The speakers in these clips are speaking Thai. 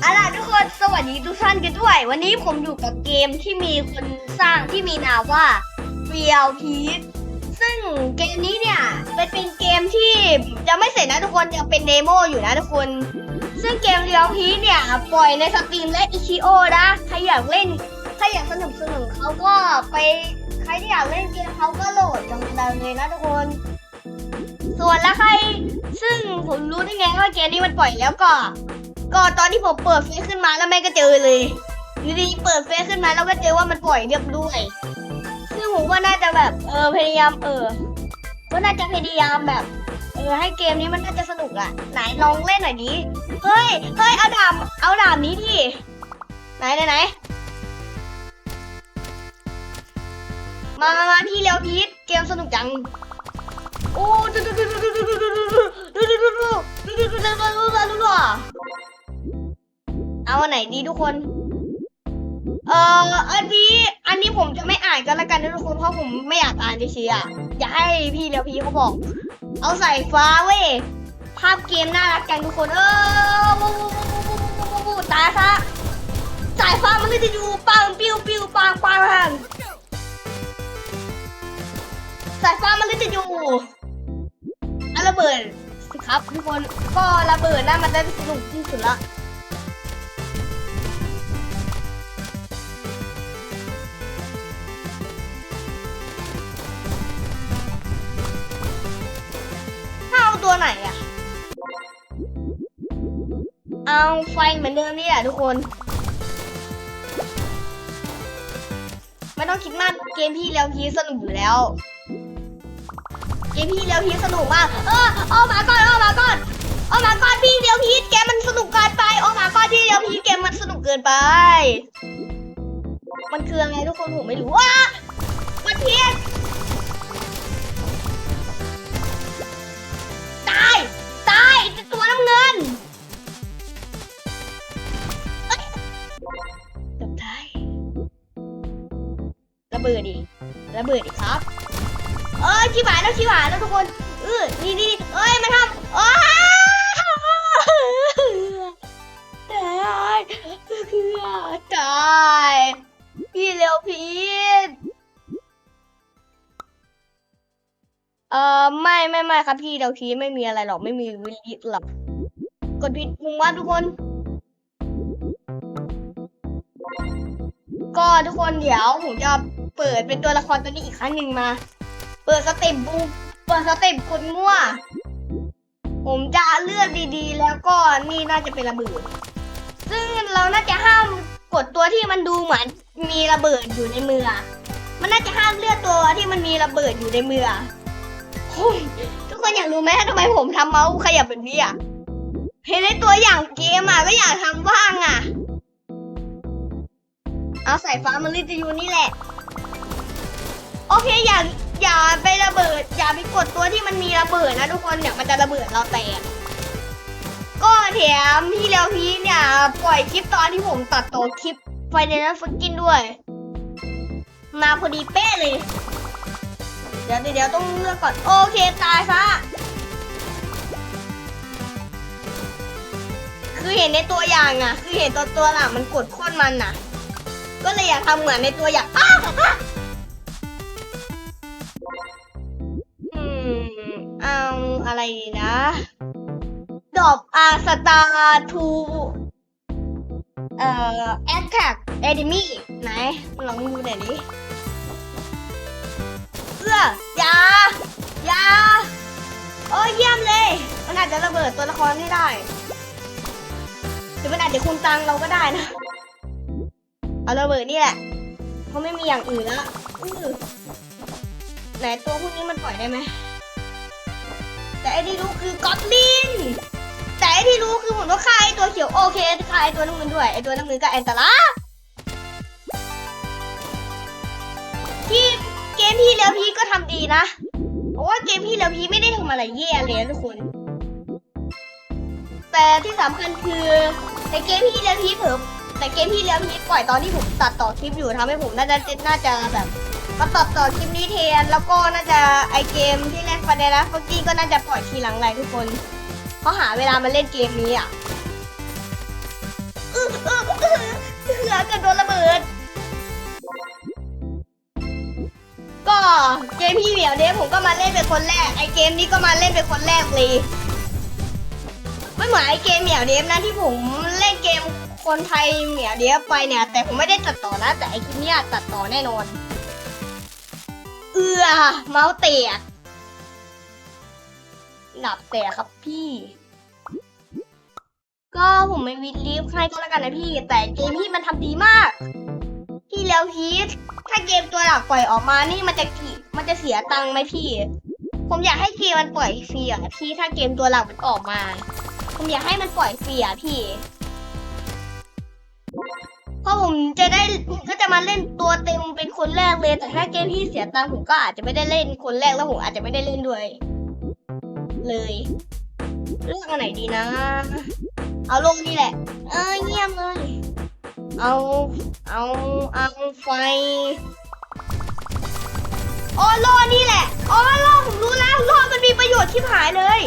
เอาล่ะทุกคนสวัสดีทุกท่านกันด้วย วันนี้ผมอยู่กับเกมที่มีคนสร้างที่มีนามว่า Real Peace ซึ่งเกมนี้เนี่ยมันเป็นเกมที่ยังไม่เสร็จนะทุกคนยังเป็นเดโมอยู่นะทุกคน ซึ่งเกม Real Peace เนี่ยปล่อยในสตรีมและอิชิโอนะใครอยากเล่นใครอยากสนุกสนุกเขาก็ไปใครที่อยากเล่นเกมเขาก็โหลดกันมาเลยนะทุกคน ส่วนแล้วใครซึ่งผมรู้ได้ไงว่าเกมนี้มันปล่อยแล้วก็ ก็ตอนที่ผมเปิดเฟซขึ้นมาแล้วแม่ก็เจอเลยอยู่ดีๆเปิดเฟซขึ้นมาแล้วก็เจอว่ามันปล่อยเรียบด้วยซึ่งผมว่าน่าจะแบบเออพยายามเออ ก็น่าจะพยายามแบบเออให้เกมนี้มันน่าจะสนุกอะไหนลองเล่นหน่อยดิเฮ้ยเฮ้ยเอาดาบเอาดาบนี้ดิไหนไหนไหนมามามาพี่เร็วพีทเกมสนุกจังโอ้ดูดูดูดูดูดูดูดูดูดูดูดูดูดูดูดูดูดู เอาอันไหนดีทุกคน เอ่อ อันนี้ อันนี้ผมจะไม่อ่านกันละกันนะทุกคน เพราะผมไม่อยากอ่านเฉยๆอะอยากให้พี่เดียวพี่เขาบอก เอาใส่ฟ้าเว้ย ภาพเกมน่ารักจังทุกคน เออวู้วู้วู้วู้วู้วู้วู้ตายซะสายฟ้ามันเลยจะอยู่ปังปิ้วปิ้วปังปังสายฟ้ามันเลยจะอยู่อะระเบิดสิครับทุกคนก็ระเบิดน่ามันจะสนุกที่สุดละ ตัวไหนอะเอาไฟเหมือนเดิมนี่แหละทุกคน ไม่ต้องคิดมากเกมพี่แล้วพีสนุกอยู่แล้ว เกมพี่แล้วพีสนุกมาก เออเอามาก่อนเอามาก่อนเอามาก่อนพี่เดียวพีเกมมันสนุกเกินไปเอามาก่อนพี่เดียวพีเกมมันสนุกเกินไป มันคืออะไรทุกคนผมไม่รู้ว่ามันเพี้ยนายตายไอ้ตัวน้ำเงินเอ้ยเกือบตายระเบิดดิระเบิดดิครับ เอ้ยชิบหายแล้วชิบหายแล้วทุกคนเออนี่นี่เอ้ยมันทำโอ้ตายตายพี่เร็วพีด เอ่อไม่ไม่ไม่ครับพี่เดาทีไม่มีอะไรหรอกไม่มีวิลิหรอกกดผิดมุมว่าทุกคน ก็ทุกคนเดี๋ยวผมจะเปิดเป็นตัวละครตัวนี้อีกครั้งหนึ่งมา เปิดสเต็ปบูเปิดสเต็ปกดมั่ว ผมจะเลือกดีๆ แล้วก็นี่น่าจะเป็นระเบิด ซึ่งเราน่าจะห้ามกดตัวที่มันดูเหมือนมีระเบิดอยู่ในมือ มันน่าจะห้ามเลือกตัวที่มันมีระเบิดอยู่ในมือ ทุกคนอยากรู้ไหมทำไมผมทำเมาส์ขยับแบบนี้อะเห็นในตัวอย่างเกมอะก็อยากทำบ้างอะ เอาสายฟ้ามันลิตยูนี่แหละ โอเคอย่าอย่าไประเบิด อย่าไปกดตัวที่มันมีระเบิดนะทุกคนเนี่ยมันจะระเบิดเราแตกก็แถมพี่แล้วพี่เนี่ย ปล่อยคลิปตอนที่ผมตัดต่อคลิปไฟในนั้นฟกินด้วย มาพอดีเป๊ะเลย เดี๋ยวเดี๋ยวต้องเลือกก่อน โอเคตายซะ คือเห็นในตัวอย่างอะคือเห็นตัวตัวหลังมันกดโค่นมันน่ะ ก็เลยอยากทำเหมือนในตัวอย่างอ้าวอ้าวอืมเอาอะไรดีนะ ดอบอาสตาทูเอ่อแอคแท็กเอดิมี่ไหนลองดูหน่อยดิื้ออย่าอย่าโอ้ยเยี่ยมเลย มันอาจจะระเบิดตัวละครให้ได้หรือมันอาจจะคุมตังเราก็ได้นะ เอาระเบิดนี่แหละเพราะไม่มีอย่างอื่นแล้วไหนตัวพวกนี้มันปล่อยได้ไหมแต่ไอ้ที่รู้คือกอตลิน แต่ไอ้ที่รู้คือผมต้องฆ่าไอ้ตัวเขียวโอเคฆ่าไอ้ตัวน้ำเงินด้วยไอ้ตัวน้ำเงินก็แอนตาลาที่ มพี่แล้วพี่ก็ทำดีนะเพราะว่าเกมพี่แล้วพี่ไม่ได้ทำอะไรแย่เลยทุกคน แต่ที่สำคัญคือ แต่เกมพี่แล้วพี่เผิมแต่เกมพี่แล้วพี่ปล่อยตอนที่ผมตัดต่อคลิปอยู่ทำให้ผมน่าจะน่าจะแบบมาตัดต่อคลิปนี้แทนแล้วก็น่าจะไอเกมที่เล่นฟาเดนะฟกกี้ก็น่าจะปล่อยทีหลังไรทุกคนเพราะหาเวลามาเล่นเกมนี้อะคดโดนระเบิด เกมพี่เหมียวเดฟผมก็มาเล่นเป็นคนแรก ไอเกมนี้ก็มาเล่นเป็นคนแรกเลยไม่เหมือนไอเกมเหมียวเดฟนะที่ผมเล่นเกมคนไทยเหมียวเดฟไปเนี่ย แต่ผมไม่ได้ตัดต่อนะ แต่ไอคลิปเนี้ยตัดต่อแน่นอน เอือเมาส์เตะหลับแต่ครับพี่ ก็ผมไม่วิดลีฟให้ก็แล้วกันนะพี่ แต่เกมพี่มันทำดีมาก พี่แล้วพีทถ้าเกมตัวหลักปล่อยออกมานี่มันจะกี่มันจะเสียตังค์ไหมพี่ ผมอยากให้เกมมันปล่อยฟรีอะพี่ถ้าเกมตัวหลักมันออกมา ผมอยากให้มันปล่อยฟรีอะพี่เพราะผมจะได้ผมก็จะมาเล่นตัวเต็มเป็นคนแรกเลย แต่ถ้าเกมพี่เสียตังค์ผมก็อาจจะไม่ได้เล่นคนแรกแล้วผมอาจจะไม่ได้เล่นด้วย เลยเลือกอันไหนดีนะ เอาลงนี่แหละ เออเงียบเลย เอา เอา เอาไฟอ๋อล่อนี่แหละ อ๋อล่อผมรู้แล้วล่อมันมีประโยชน์ชิบหายเลย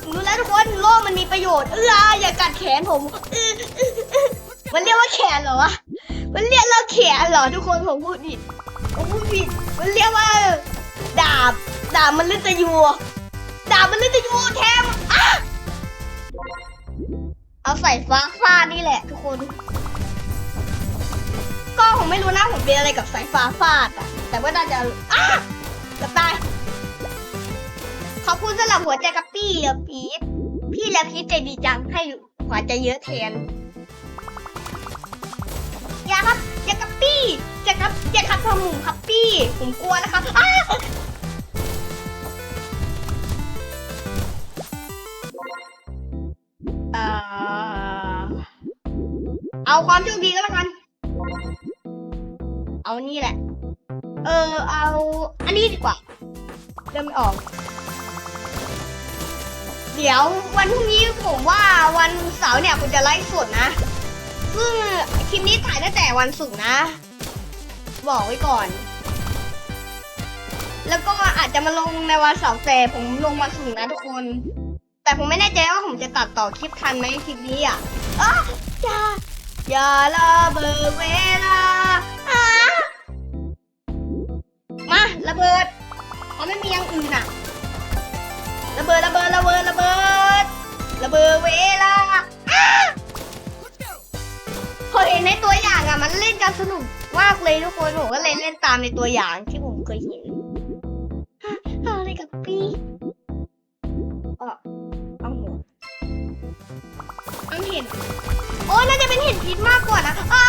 ผมรู้แล้วทุกคนล่อมันมีประโยชน์ เอออย่ากัดแขนผมเออเออเออมันเรียกว่าแขนเหรอวะ มันเรียกเราแขนเหรอทุกคนผมพูดผิดผมพูดผิด มันเรียกว่า ดาบ ดาบมันลึกตะยูดาบมันลึกตะยูแทงอะเอาใส่ฟ้าฟาดนี่แหละทุกคน ก็ผมไม่รู้นะผมเป็นอะไรกับสายฟ้าฟาดอะแต่ว่าน่าจะอ้าจะตาย ขอบคุณสำหรับหัวใจกับพี่เลียวพีทพี่เลียวพีทใจดีจังให้หัวใจเยอะแทนอย่าครับอย่ากับปี้อย่าครับอย่าครับทำหมุมครับปี้ผมกลัวนะครับอ้าเอ่อเอาความโชคดีก็แล้วกัน เอานี่แหละ เออ เอา อันนี้ดีกว่าเริ่มไม่ออก เดี๋ยววันพรุ่งนี้ผมว่าวันเสาร์เนี่ยผมจะไลฟ์สดนะ ซึ่งคลิปนี้ถ่ายตั้งแต่วันศุกร์นะ บอกไว้ก่อน แล้วก็อาจจะมาลงในวันเสาร์แต่ผมลงวันศุกร์นะทุกคน แต่ผมไม่แน่ใจว่าผมจะตัดต่อคลิปทันไหมคลิปนี้อะอ้าอย่าอย่าละเบิดเวลา ระเบิดเพราะไม่มีอย่างอื่นอะ ระเบิดระเบิดระเบิดระเบิดระเบิดเวลาอ้าพอเห็นในตัวอย่างอะ มันเล่นกันสนุกมากเลยทุกคนผมก็เลยเล่นตามในตัวอย่างที่ผมเคยเห็นฮะอะไรกับปีอ๋อเอาหัวเอาเห็น โอ้ยน่าจะเป็นเห็ดพิษมากกว่านะอะ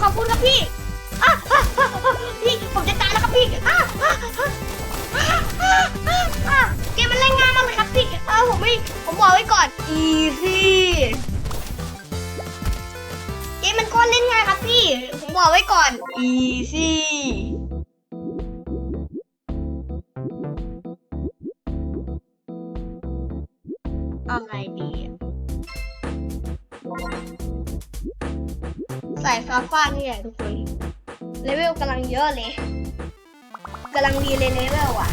ขอบคุณครับพี่อะอะอะอะ พี่ผมจะตายแล้วครับพี่อะอะอะอะอะอะอะเกมมันเล่นง่ายมากเลยครับพี่อะผมไม่ผมบอกไว้ก่อน easy เกมมันก็เล่นง่ายครับพี่ ผมบอกไว้ก่อน easy อะไรดีอะสาฟ้าฟาดนี่แหละทุกคน เลเวลกำลังเยอะเลยกำลังดีเลยเลเวลอะ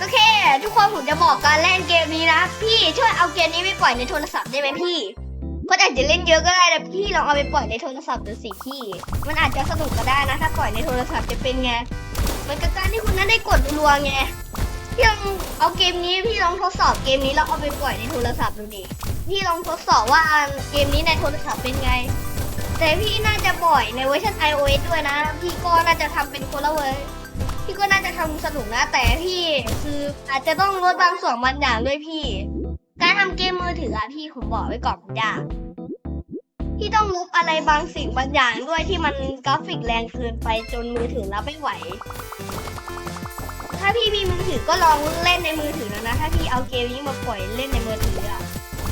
ก็แค่ทุกคนผมจะบอกการเล่นเกมนี้นะ พี่ช่วยเอาเกมนี้ไปปล่อยในโทรศัพท์ได้ไหมพี่คนอาจจะเล่นเยอะก็ได้นะพี่ลองเอาไปปล่อยในโทรศัพท์ดูสิพี่ มันอาจจะสนุกก็ได้นะ ถ้าปล่อยในโทรศัพท์จะเป็นไงมันกับการที่คุณนั้นได้กดรัวไง พี่ลองเอาเกมนี้พี่ลองทดสอบเกมนี้แล้วเอาไปปล่อยในโทรศัพท์ดูดิพี่ลองทดสอบว่าเกมนี้ในโทรศัพท์เป็นไง แต่พี่น่าจะปล่อยในเวอร์ชัน iOS ด้วยนะพี่ก็น่าจะทำเป็นคนละเวอร์พี่ก็น่าจะทำสนุกนะ แต่พี่คืออาจจะต้องลดบางส่วนบางอย่างด้วยพี่ การทำเกมมือถืออะพี่ผมบอกไว้ก่อนมันยากพี่ต้องลบอะไรบางสิ่งบางอย่างด้วยที่มันกราฟิกแรงเกินไปจนมือถือรับไม่ไหว ถ้าพี่มีมือถือก็ลองเล่นในมือถือนะนะ ถ้าพี่เอาเกมนี้มาปล่อยเล่นในมือถืออะ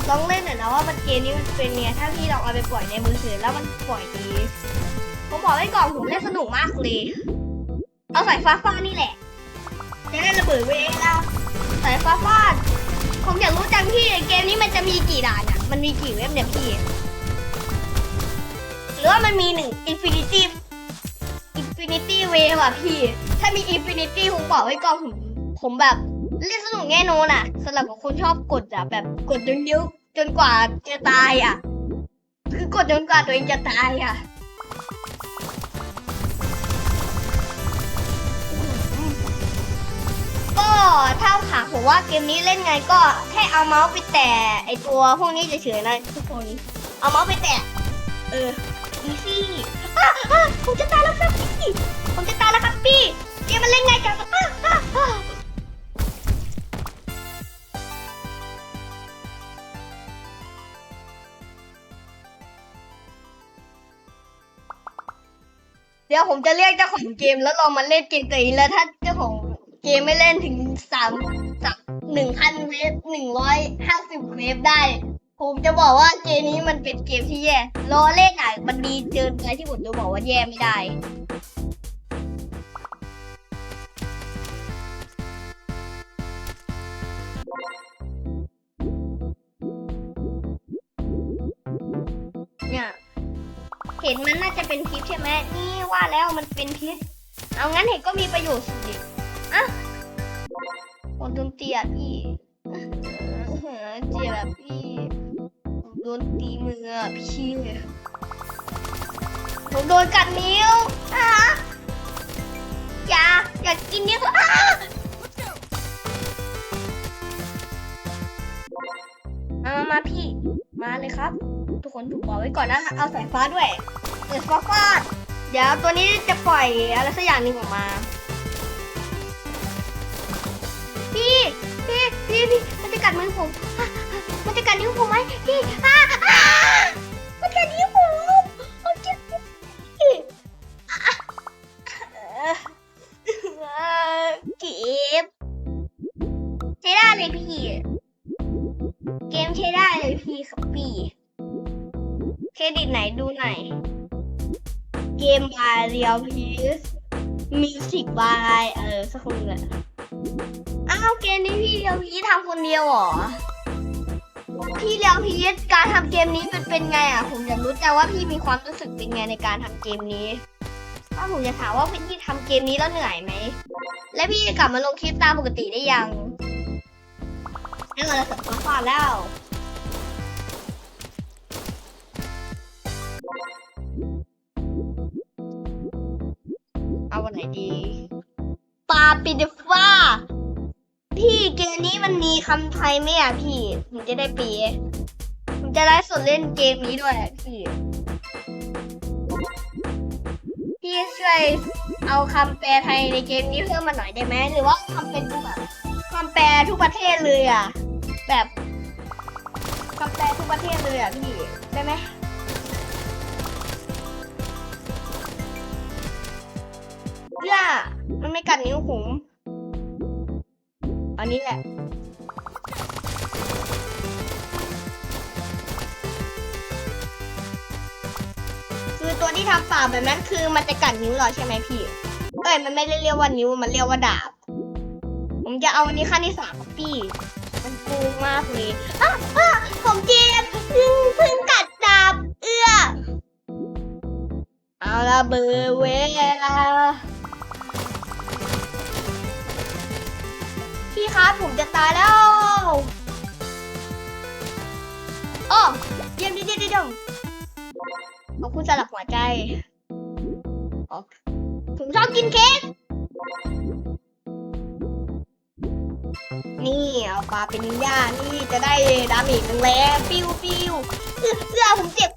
ลองเล่นหน่อยนะว่ามันเกมนี้มันเป็นไงถ้าพี่ลองเอาไปปล่อยในมือถือแล้วมันปล่อยดีผมบอกไว้ก่อนผมเล่นสนุกมากเลยเอาสายฟ้าฟาดนี่แหละจะได้ระเบิดเวลาสายฟ้าฟาดผมอยากรู้จังพี่เกมนี้มันจะมีกี่ด่านอะมันมีกี่เว็บเนี่ยพี่หรือว่ามันมีหนึ่งอินฟินิตี้ อินฟินิตี้เวว่ะพี่ ถ้ามีอินฟินิตี้ผมบอกไว้ก่อนผมผมแบบเล่นสนุกแน่นอนอะสำหรับคนชอบกดอะแบบกดจนเดียวจนกว่าจะตายอะคือกดจนกว่าตัวเองจะตายอะก็ถ้าถามผมว่าเกมนี้เล่นไงก็แค่เอาเมาส์ไปแตะไอตัวพวกนี้เฉยๆนะทุกคนเอาเมาส์ไปแตะเอออีซี่อะอะผมจะตายแล้วครับ ผมจะตายแล้วครับพี่เกมมันเล่นไงกันอะอะอะเดี๋ยวผมจะเรียกเจ้าของเกมแล้วลองมาเล่นเกมตัวเองแล้วถ้าเจ้าของเกมไม่เล่นถึงสามสามหนึ่งพันเวฟหนึ่งร้อยห้าสิบเวฟได้ ผมจะบอกว่าเกมนี้มันเป็นเกมที่แย่รอเล่นอะมันดีเกินไปที่ผมจะบอกว่าแย่ไม่ได้ จะเป็นพิษใช่ไหมนี่ว่าแล้วมันเป็นพิษ เอางั้นเห็นก็มีประโยชน์สิอะโดนตียพี่เจียแบบพี่โดนตีมืออะพี่ผมโดนกัดนิ้วอะอย่าอย่ากินนิ้วอะมามามาพี่ มาเลยครับ ทุกคนถูกบอกไว้ก่อนนะ เอาสายฟ้าด้วย สายฟ้าฟาดเดี๋ยวตัวนี้จะปล่อยอะไรสักอย่างหนึ่งออกมา พี่ พี่ พี่พี่มันจะกัดมือผม มันจะกัดนิ้วผมไหมพี่อ้าียวพีสมิวสิกบายเออสักคนเลยอ้าวเกมนี้พี่เรียวพีสทำคนเดียวเหรอพี่เรียวพีสการทำเกมนี้มันเป็นไงอะ ผมอยากรู้แต่ว่าพี่มีความรู้สึกเป็นไงในการทำเกมนี้ถ้าผมจะถามว่าพี่ทำเกมนี้แล้วเหนื่อยไหม และพี่กลับมาลงคลิปตามปกติได้ยังแล้วเราจะสัมภาษณ์แล้ว เอาวันไหนดีปาปิดฟ้า พี่เกมนี้มันมีคำไทยไหมอะพี่ผมจะได้ปีผมจะได้สดเล่นเกมนี้ด้วยพี่พี่ช่วยเอาคำแปลไทยในเกมนี้เพิ่มมาหน่อยได้ไหมหรือว่าคำเป็นแบบคำแปลทุกประเทศเลยอะ แบบคำแปลทุกประเทศเลยอะพี่ได้ไหม เนี่ยมันไม่กัดนิ้วผมอันนี้แหละคือตัวที่ทำปากแบบนั้นคือมันจะกัดนิ้วเราใช่ไหมพี่เอ้ยมันไม่ได้เรียกว่านิ้วมันเรียกว่าดาบ ผมจะเอาอันนี้ขั้นที่สามพี่มันโกงมากเลยอะอะผมเจ็บเพิ่งพิ่งกัดดาบเอื้อ เอาละเบอร์เวลา ครับ ผมจะตายแล้วโอ้เยี่ยมดีดีดีดงขอบคุณสลับหัวใจอ๋อผมชอบกินเค้ก นี่เอาปลาเป็นย่านี่จะได้ดาเมจแรงๆปิ้วปิ้วเอื้อเอื้อผมเจ็บ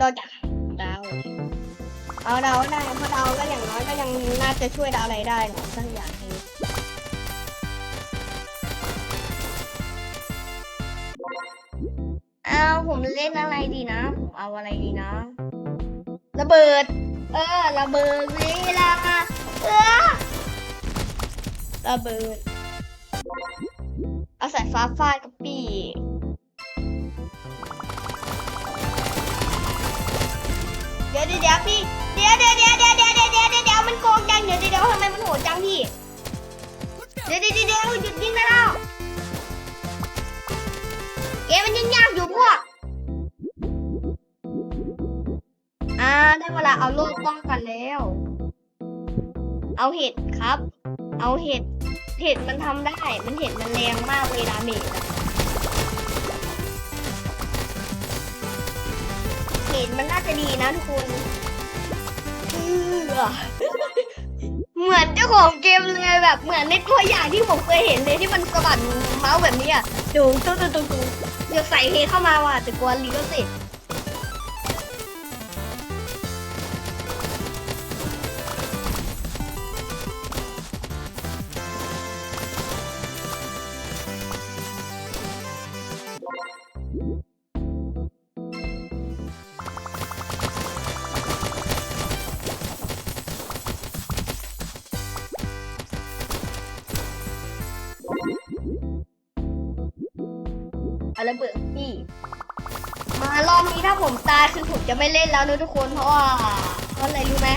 นอกจากดาวเอาดาวได้เพราะดาวก็อย่างน้อยก็ยังน่าจะช่วยดาวอะไรได้หน่อสักอย่างหนึงเอาผมเล่นอะไรดีนะ ผมเอาอะไรดีนะ ระเบิด เออ ระเบิดเวลาเออระเบิด เอาสายฟ้าฟาดกับปี ดี๋ยวเดี๋ยวพี่ เดี๋ยวเดี๋ยวเดี๋ยวเดี๋ยวเดี๋ยวเดี๋ยวเดี๋ยวเดี๋ยวมันโกงจังเดี๋ยวเดี๋ยวทำไมมันโหดจังพี่ เดี๋ยวเดี๋ยวเดี๋ยวหยุดยิงได้แล้วเกมมันยังยากอยู่พวก อ่าได้เวลาเอาโล่ป้องกันแล้ว เอาเห็ดครับ เอาเห็ด เห็ดมันทำได้ มันเห็ดมันแรงมากเลยดาเมจ มันน่าจะดีนะทุกคนเอื้อเหมือนเจ้าของเกมเลยแบบเหมือนในตัวอย่างที่ผมเคยเห็นเลยที่มันสะบัดเมาส์แบบนี้อะดูตุ๊ตุ๊ตุ๊ตุ๊เดี๋ยวใส่เฮดเข้ามาว่ะแต่กลัวลีก็เสร็จ อะไรเบิดพี่มารอบนี้ถ้าผมตายคือผมจะไม่เล่นแล้วนะทุกคนเพราะว่าเพราะอะไรรู้ไหม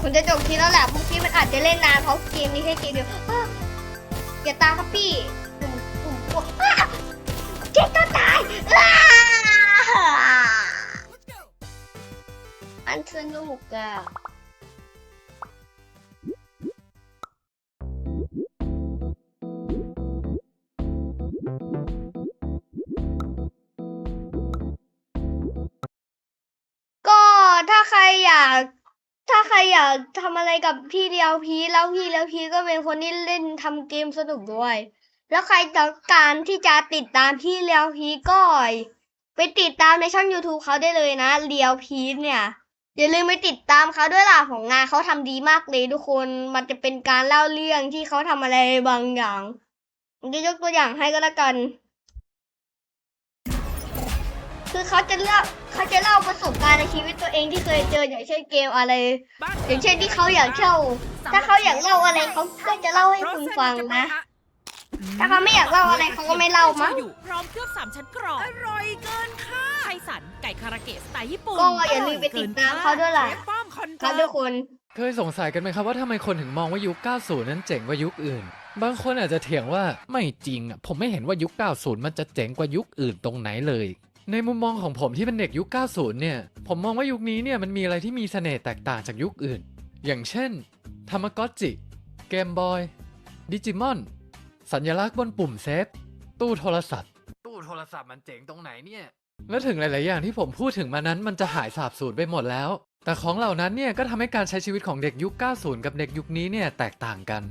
คุณจะจบทีแล้วแหละพวกพี่มันอาจจะเล่นนานเพราะเกมนี้แค่เกมเดียวอ้าวอย่าตายครับพี่ผมผมกลัวอ้าวเจ๊ก็ตายอ้าวอันสนุกอะ ใครอยากทำอะไรกับพี่เดียวพีแล้วพี่แล้วพีก็เป็นคนที่เล่นทำเกมสนุกด้วย แล้วใครต้องการที่จะติดตามพี่เลียวพีก็ไปติดตามในช่อง YouTube เขาได้เลยนะเลียวพีเนี่ยอย่าลืมไปติดตามเขาด้วยล่ะของงานเขาทำดีมากเลยทุกคนมันจะเป็นการเล่าเรื่องที่เขาทำอะไรบางอย่างจะยกตัวอย่างให้ก็แล้วกัน คือเขาจะเล่า เขาจะเล่าประสบการณ์ในชีวิตตัวเองที่เคยเจออย่างเช่นเกมอะไร อย่างเช่นที่เขาอยากเช่า ถ้าเขาอยากเล่าอะไรเขาก็จะเล่าให้คุณฟังนะ ถ้าเขาไม่อยากเล่าอะไรเขาก็ไม่เล่ามั้งอยู่พร้อมเครื่องสามชั้นกรอบอร่อยเกินค่ะไทสันไก่คาราเกะสไตล์ญี่ปุ่นก็อย่าลืมไปติดตามเขาด้วยล่ะเชฟป้อมคอนครับทุกคนเคยสงสัยกันไหมครับว่าทำไมคนถึงมองว่ายุค 90 นั้นเจ๋งกว่ายุคอื่น บางคนอาจจะเถียงว่าไม่จริงอะผมไม่เห็นว่ายุค 90 มันจะเจ๋งกว่ายุคอื่นตรงไหนเลย ในมุมมองของผมที่เป็นเด็กยุค 90 เนี่ย ผมมองว่ายุคนี้เนี่ยมันมีอะไรที่มีเสน่ห์แตกต่างจากยุคอื่น อย่างเช่นทามากอจิเกมบอยดิจิมอน สัญลักษณ์บนปุ่มเซฟ ตู้โทรศัพท์ ตู้โทรศัพท์มันเจ๋งตรงไหนเนี่ย และถึงหลาย ๆ อย่างที่ผมพูดถึงมานั้นมันจะหายสาบสูญไปหมดแล้ว แต่ของเหล่านั้นเนี่ยก็ทำให้การใช้ชีวิตของเด็กยุค 90 กับเด็กยุคนี้เนี่ยแตกต่างกัน